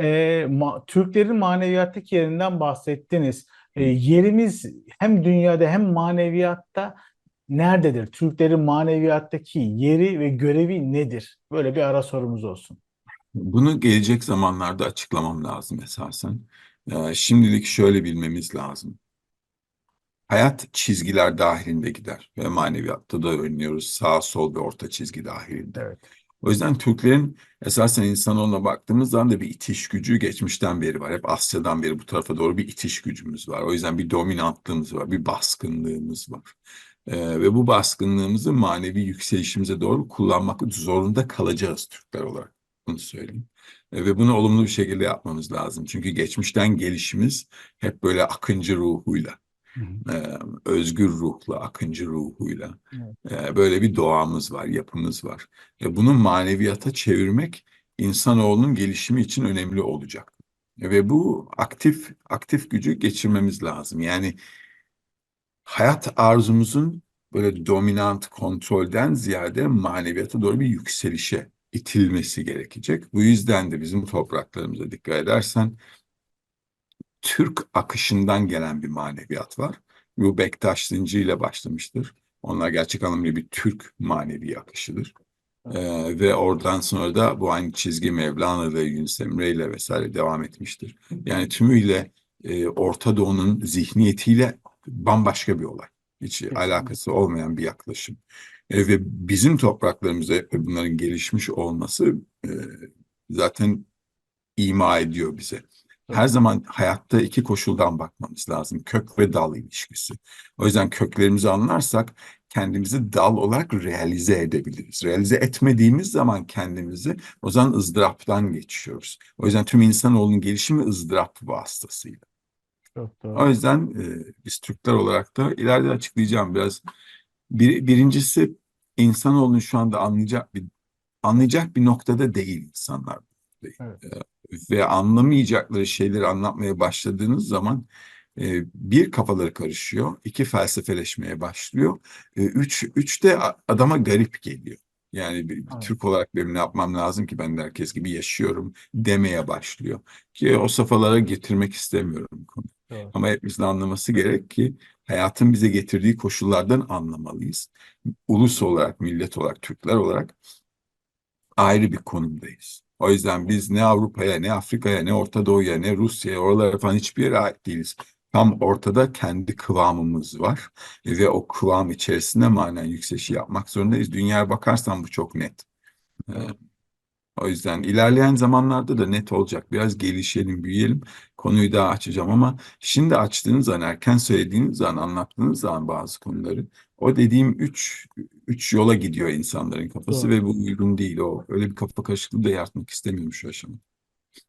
e, ma- Türklerin maneviyattaki yerinden bahsettiniz. E, yerimiz hem dünyada hem maneviyatta nerededir? Türklerin maneviyattaki yeri ve görevi nedir? Böyle bir ara sorumuz olsun. Bunu gelecek zamanlarda açıklamam lazım esasen. Ee, şimdilik şöyle bilmemiz lazım. Hayat çizgiler dahilinde gider ve maneviyatta da öğreniyoruz sağ sol ve orta çizgi dahilinde. Evet. O yüzden Türklerin esasen insanoğluna baktığımız zaman da bir itiş gücü geçmişten beri var. Hep Asya'dan beri bu tarafa doğru bir itiş gücümüz var. O yüzden bir dominantlığımız var, bir baskınlığımız var. Ee, ve bu baskınlığımızı manevi yükselişimize doğru kullanmak zorunda kalacağız Türkler olarak. Bunu söyleyeyim. Ee, ve bunu olumlu bir şekilde yapmamız lazım. Çünkü geçmişten gelişimiz hep böyle akıncı ruhuyla. E, özgür ruhla, akıncı ruhuyla e, böyle bir doğamız var, yapımız var. E, bunu maneviyata çevirmek insanoğlunun gelişimi için önemli olacak. E, ve bu aktif aktif gücü geçirmemiz lazım. Yani hayat arzumuzun böyle dominant kontrolden ziyade maneviyata doğru bir yükselişe itilmesi gerekecek. Bu yüzden de bizim topraklarımıza dikkat edersen Türk akışından gelen bir maneviyat var. Bu Bektaş Zinci ile başlamıştır. Onlar gerçek anlamıyla bir Türk manevi akışıdır. Ee, ve oradan sonra da bu aynı çizgi Mevlana ve Yunus Emre ile vesaire devam etmiştir. Yani tümüyle e, Orta Doğu'nun zihniyetiyle bambaşka bir olay. Hiç Kesinlikle. alakası olmayan bir yaklaşım. E, ve bizim topraklarımızda bunların gelişmiş olması e, zaten ima ediyor bize. Her zaman hayatta iki koşuldan bakmamız lazım. Kök ve dal ilişkisi. O yüzden köklerimizi anlarsak kendimizi dal olarak realize edebiliriz. Realize etmediğimiz zaman kendimizi o zaman ızdıraptan geçiyoruz. O yüzden tüm insanoğlunun gelişimi ızdırap vasıtasıyla. Çok O doğru. yüzden e, biz Türkler olarak da ileride açıklayacağım biraz. Bir, birincisi insanoğlunun şu anda anlayacak bir anlayacak bir noktada değil insanlar. Evet. E, ve anlamayacakları şeyleri anlatmaya başladığınız zaman e, bir kafaları karışıyor, iki felsefeleşmeye başlıyor, e, üç, üç de adama garip geliyor. Yani bir, bir Evet. Türk olarak benim ne yapmam lazım ki ben de herkes gibi yaşıyorum demeye başlıyor. Ki o safhalara getirmek istemiyorum konuyu. Doğru. Ama hepimizin anlaması gerek ki hayatın bize getirdiği koşullardan anlamalıyız. Ulus olarak, millet olarak, Türkler olarak ayrı bir konumdayız. O yüzden biz ne Avrupa'ya, ne Afrika'ya, ne Orta Doğu'ya, ne Rusya'ya, oralara falan hiçbir yere ait değiliz. Tam ortada kendi kıvamımız var E, ve o kıvam içerisinde manen yükselişi yapmak zorundayız. Dünyaya bakarsan bu çok net. Ee, o yüzden ilerleyen zamanlarda da net olacak. Biraz gelişelim, büyüyelim. Konuyu daha açacağım ama şimdi açtığınız zaman, erken söylediğiniz zaman, anlattığınız zaman bazı konuları o dediğim üç, üç yola gidiyor insanların kafası Doğru. ve bu uygun değil. O öyle bir kafa karışıklığı da yaratmak istemiyorum şu aşamada.